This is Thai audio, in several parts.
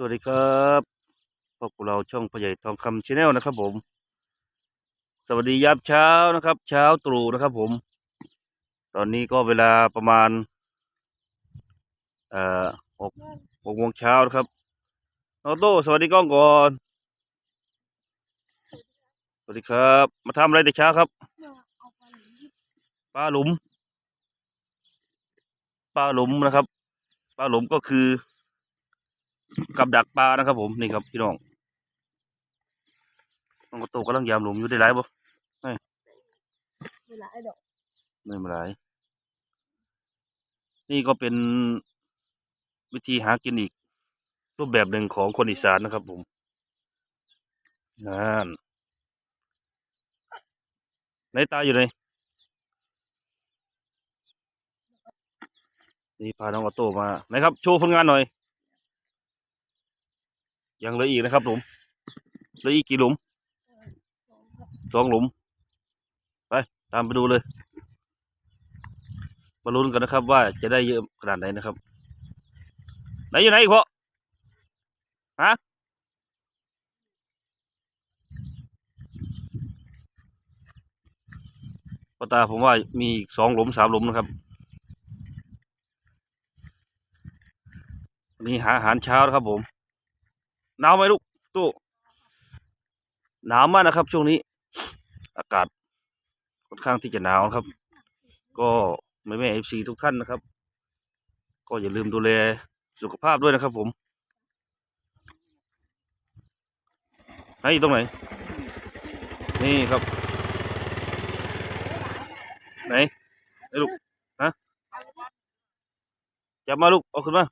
สวัสดีครับพวกเราช่องพ่อใหญ่ทองคำชาแนลนะครับ ผม สวัสดียามเช้านะครับ เช้าตรู่นะครับ ผม ตอนนี้ก็เวลาประมาณเอ่อหกหกโมงเช้านะครับน้องโต้สวัสดีกล้องก่อน สวัสดีครับ มาทำอะไรแต่เช้าครับปลาหลุมปลาหลุมนะครับปลาหลุมก็คือ กับดักปลานะครับ ผมนี่ครับพี่น้องน้องกระโตกำลังยามหลุมอยู่ได้หลายบ่เวลาไอ้ดอกไม่เป็นไรนี่ก็เป็นวิธีหากินอีก รูปแบบหนึ่งของคนอีสานนะครับ ผมนั่นไหนตาอยู่ไหนนี่พาน้องออโต้มาไหนครับ โชว์ผลงานหน่อย ยังเหลืออีกนะครับผมเหลืออีกกี่หลุมสองหลุม ไป ตามไปดูเลยมาลุ้นกันนะครับ ว่าจะได้เยอะขนาดไหนนะครับ ไหนอยู่ไหนอีกพ่อฮะพ่อตาผมว่ามีอีกสองหลุมสามหลุมนะครับวันนี่หาอาหารเช้านะครับผม หนาวไหมลูกตู้หนาวมากนะครับ ช่วงนี้ อากาศค่อนข้างที่จะหนาวครับ ก็แม่แม่เอฟซีทุกท่านนะครับ ก็อย่าลืมดูแลสุขภาพด้วยนะครับ ผมไหนอยู่ตรงไหน นี่ครับ ไหนไอ้ลูกฮะจับมาลูกเอาขึ้นมา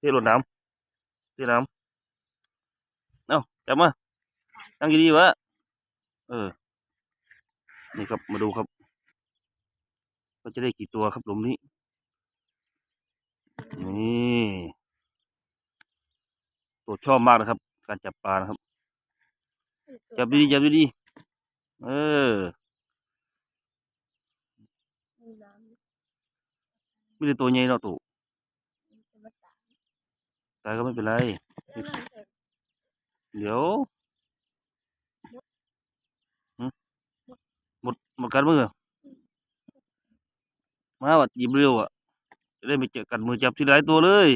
ทรดน้ำเทน้ำเอ้าจับมาตั้งดีๆวะเออ นี่ครับมาดูครับก็จะได้กี่ตัวครับหลุมนี้ นี่ตัวชอบมากนะครับ การจับปลานะครับ จับดีๆจับดีๆเออมีน้ไม่ได้ตัวใหญ่เนาะตู่ำจะมาตากตายก็ไม่เป็นไรแล้วมันจะเดี๋ยวหึหมดหมดกันมือมาวัดหยิบเร็วอะจะได้ไม่เจอกันมือจับทีหลายตัวเลย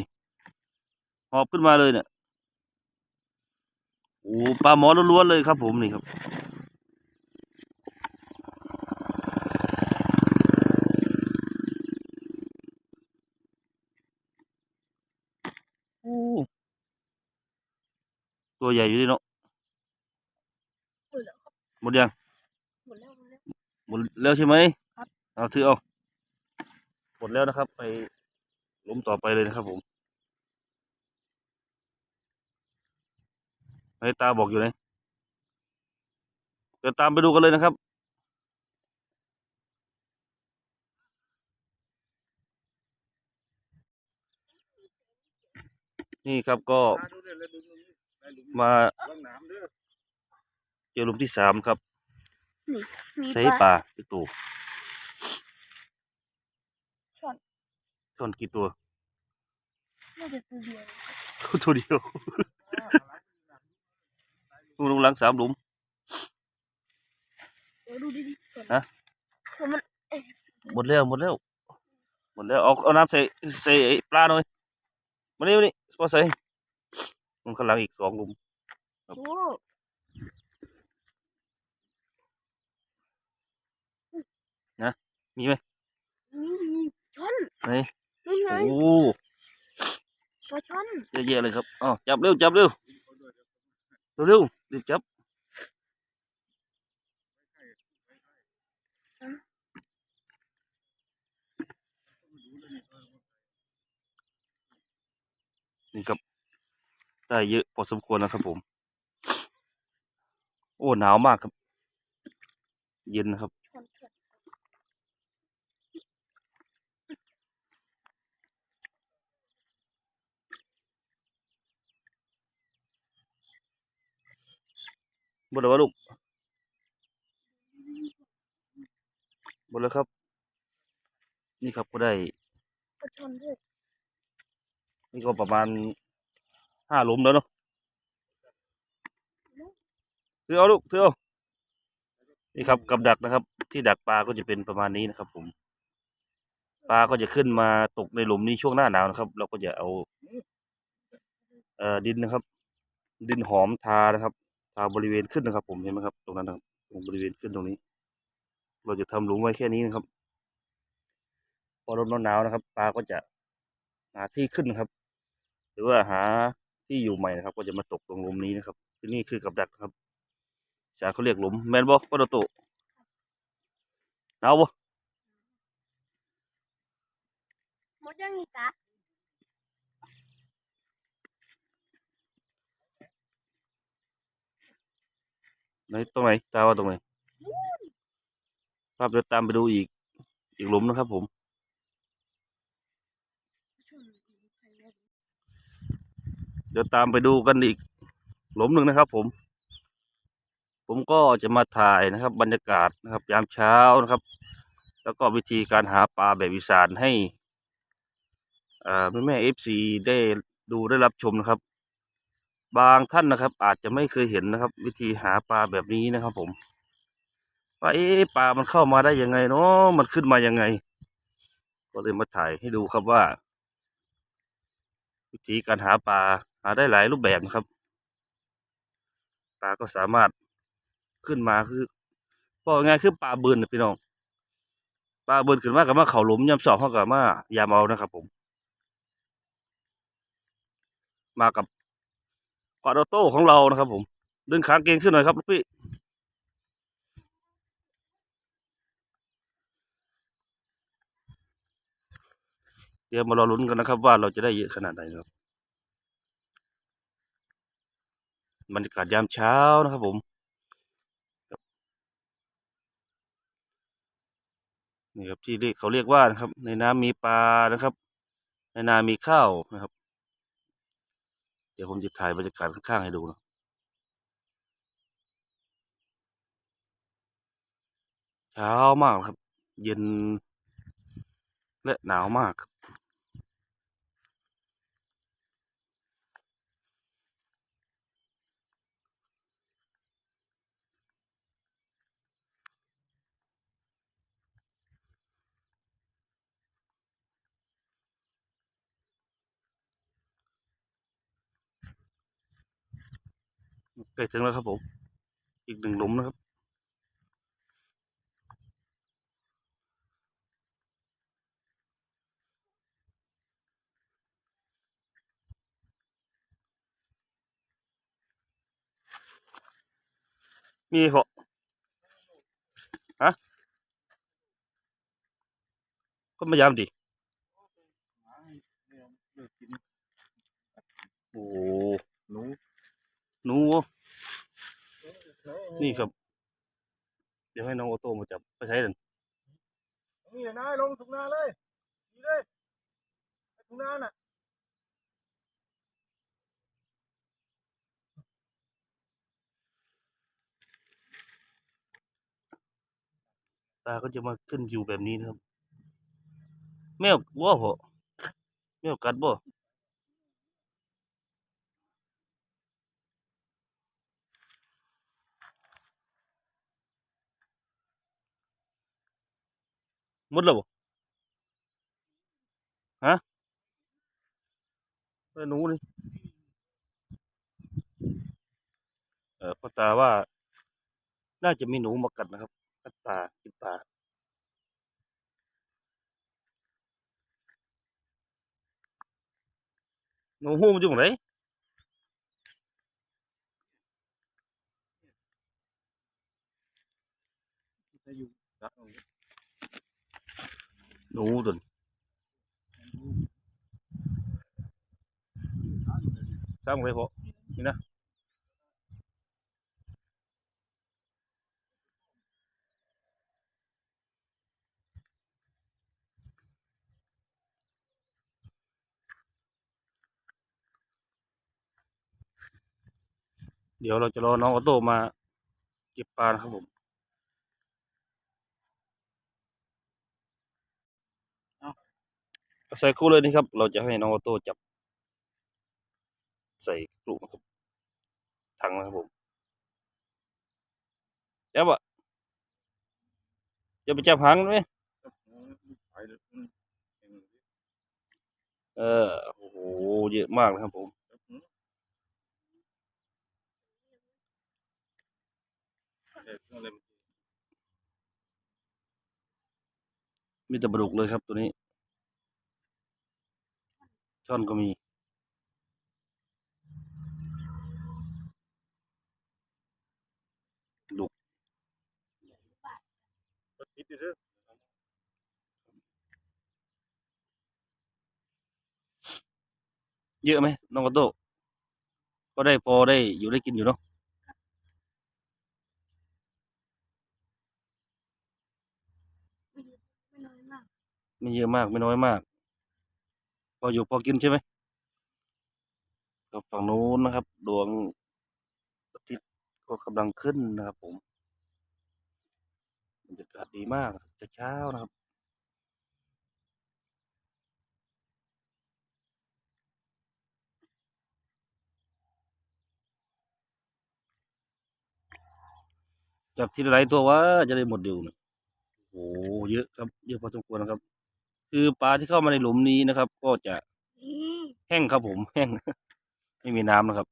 หอบขึ้นมาเลยเนี่ยโอ้ปลาหมอล้วนๆเลยครับผมนี่ครับ โอ้ ตัวใหญ่อยู่ดิเนาะหมดแล้วครับหมดยังหมดแล้วหมดแล้วหมดแล้วใช่ไหมครับเอาถือเอาหมดแล้วนะครับ ไปหล้มต่อไปเลยนะครับผมไอ้ตาบอกอยู่ไหนเดี๋ยวตามไปดูกันเลยนะครับนี่ครับก็ มาเจอหลุมที่สามครับมีใช้ปปลาลากี่ตัวช่อนช่อนกี่ตัวน่าจะตัวเดียวตัวเดียวลุงลุงหลังสามหลุมเดี๋ยวดูดีๆก่อนฮะเพราะมันหมดแล้วหมดแล้วหมดแล้วเอาเอาน้ำใส่ใส่ไอ้ปลาหน่อยมานี่มานี่พอใส่ มันข้างหลังอีกสองหลุมโอ้มีไหมมีมีช่อนไหนนี่ไงโอ้ปลาช่อนเยอะแยะเลยครับอ๋อจับเร็วจับเร็วเร็วเร็วรีบจับนี่ครับ ได้เยอะพอสมควรนะครับผม โอ้หนาวมากครับ เย็นนะครับช่นช่อนหมดแล้วลูกหมดแล้วครับ นี่ครับก็ได้ นี่ก็ประมาณ ห้าหลุมแล้วเนาะถือเอาลูกถือเอานี่ครับกับดักนะครับ ที่ดักปลาก็จะเป็นประมาณนี้นะครับ ผม ปลาก็จะขึ้นมาตกในหลุมนี้ช่วงหน้าหนาวนะครับ เราก็จะเอาเอ่อดินนะครับ ดินหอมทานะครับทาบริเวณขึ้นนะครับ ผมเห็นไหมครับ ตรงนั้นนะครับตรงบริเวณขึ้นตรงนี้ เราจะทำหลุมไว้แค่นี้นะครับ พอลมหนาวๆนะครับ ปลาก็จะหาที่ขึ้นนะครับ หรือว่าหา ที่อยู่ใหม่นะครับ ก็จะมาตกตรงหลุมนี้นะครับที่นี่คือกับดักนะครับชาเขาเรียกหลุมแมนบอปะโตะหนาวบ่หมดยังอีกอะไหนตรงไหนตาว่าตรงไหนภาพเดี๋ยวตามไปดูอีกอีกหลุมนะครับผม ชนใครเนี่ย เดี๋ยวตามไปดูกันอีก หลุมหนึ่งนะครับ ผม ผมก็จะมาถ่ายนะครับ บรรยากาศนะครับ ยามเช้านะครับ แล้วก็วิธีการหาปลาแบบอีสานให้อ่าแม่แม่เอฟซีได้ดูได้รับชมนะครับ บางท่านนะครับ อาจจะไม่เคยเห็นนะครับ วิธีหาปลาแบบนี้นะครับ ผมว่าเอ๊ะปลามันเข้ามาได้ยังไงเนาะมันขึ้นมายังไง ก็เลยมาถ่ายให้ดูครับว่า วิธีการหาปลา หาได้หลายรูปแบบนะครับปลาก็สามารถขึ้นมาคือบอกง่ายคือปลาบืนน่ะพี่น้องปลาบืนขึ้นมากับมาเขาหลุมยำสอบเข้ากับมายามเอานะครับ ผม มากับปลาโตโต้ของเรานะครับ ผมดึงขางเกงขึ้นหน่อยครับลูกพี่เดี๋ยวมารอลุ้นกันนะครับ ว่าเราจะได้เยอะขนาดไหนนะครับ บรรยากาศยามเช้านะครับผมนี่ครับที่เรียกเขาเรียกว่านะครับ ในน้ำมีปลานะครับ ในนามีข้าวนะครับ เดี๋ยวผมจะถ่ายบรรยากาศข้างๆให้ดูนะเช้ามากครับ เย็นและหนาวมากครับ ใกล้ถึงแล้วครับผม อีกหนึ่งหลุมนะครับมีเหรอฮะก็มายามดิโอ้หนู หนูนี่ครับ เดี๋ยวให้น้องโอโต้มาจับไปใช้กันนี่เลยนายลงถุงนาเลยนี่เลยไปถุงนาน่ะตาก็จะมาขึ้นอยู่แบบนี้นะครับ แมววัวเหรอแมวกัดบ่ มดแล้วบ่ฮะไอ้หนูนี่เออพ่อตาว่า น่าจะมีหนูมากัดนะครับกัดปลากินปลาหนูหูมันอยู่ตรงไหนจะอยู่ดักเอา หนูตัวนี้สร้างไว้พอนี่นะเดี๋ยวเราจะรอน้องออโต้มาเก็บปลานะครับผมเอา ใส่คู่เลยนี่ครับ เราจะให้น้องออโต้จับ ใส่กลุ่มครับถังนะครับผมจับอะจะไปจับหางไหมเออโอ้โหเยอะมากนะครับผมมเด็กอะไรมันมีแต่ปลาดุกเลยครับตัวนี้ ช่อนก็มีก็ติดอยู่เด้อเยอะไหมน้องกระโตก็ได้พอได้อยู่ได้กินอยู่เนาะไม่น้อยมากไม่เยอะมากไม่น้อยมากพ ออยู่พอกินใช่ไหมกับฝั่งนู้นนะครับ ดวงอาทิตย์ก็กำลังขึ้นนะครับ ผมบรรยากาศดีมากจะเช้านะครับจับทีละหลายตัวว่าจะได้หมดเดียวนะโอ้โหเยอะครับ เยอะพอสมควรนะครับ คือปลาที่เข้ามาในหลุมนี้นะครับ ก็จะนี่แห้งครับผมแห้ง ไม่มีน้ำนะครับ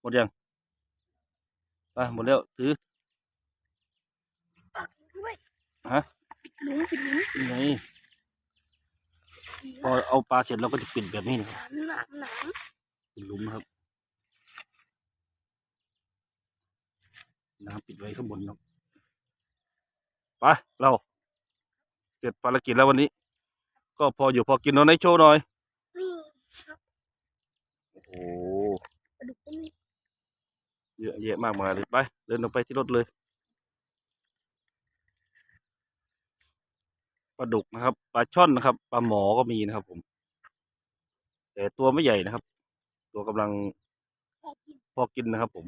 หมดยังไปหมดแล้วถือปักด้วยฮะปิดหลุมปิดหลุมนี่ไงพอเอาปลาเสร็จเราก็จะปิดแบบนี้นะครับหนามหนามปิดหลุมนะครับน้ำปิดไว้ข้างบนครับ ไปเราเสร็จภารกิจแล้ววันนี้ ก็พออยู่พอกินเนาะในโชว์หน่อยนี่โอ้โหปลาดุกก็มีเยอะแยะมากมายเลยไป เดินลงไปที่รถเลยปลาดุกนะครับปลาช่อนนะครับปลาหมอก็มีนะครับผม แต่ตัวไม่ใหญ่นะครับ ตัวกำลังพอกินพอกินนะครับผม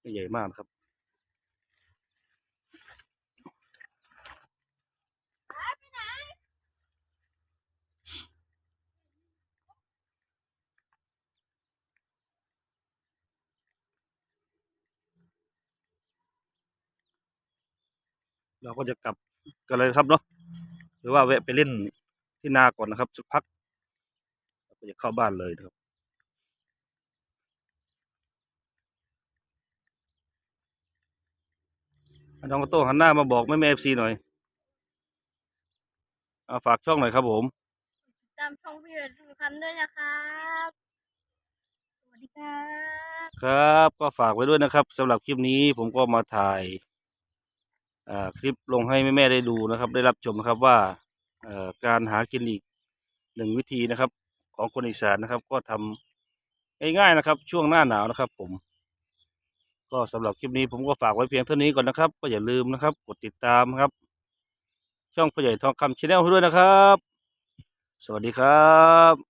ไม่ใหญ่มากนะครับ เราก็จะกลับกันเลยครับเนาะหรือว่าแวะไปเล่นที่นาก่อนนะครับสักพักเราก็จะเข้าบ้านเลยนะครับอะน้องกระโต้งหันหน้ามาบอกแม่แม่เอฟซีหน่อยเอาฝากช่องหน่อยครับผมตามช่องพี่เอ๋ทุกคำด้วยนะครับสวัสดีครับ ครับ ก็ฝากไว้ด้วยนะครับสำหรับคลิปนี้ผมก็มาถ่ายอ่า คลิปลงให้แม่ๆได้ดูนะครับ ได้รับชมนะครับว่าการหากินอีกหนึ่งวิธีนะครับ ของคนอีสานนะครับ ก็ทำง่ายๆนะครับ ช่วงหน้าหนาวนะครับ ผม ก็สำหรับคลิปนี้ผมก็ฝากไว้เพียงเท่านี้ก่อนนะครับ ก็อย่าลืมนะครับ กดติดตามครับ ช่องผู้ใหญ่ทองคำชาแนลด้วยนะครับ สวัสดีครับ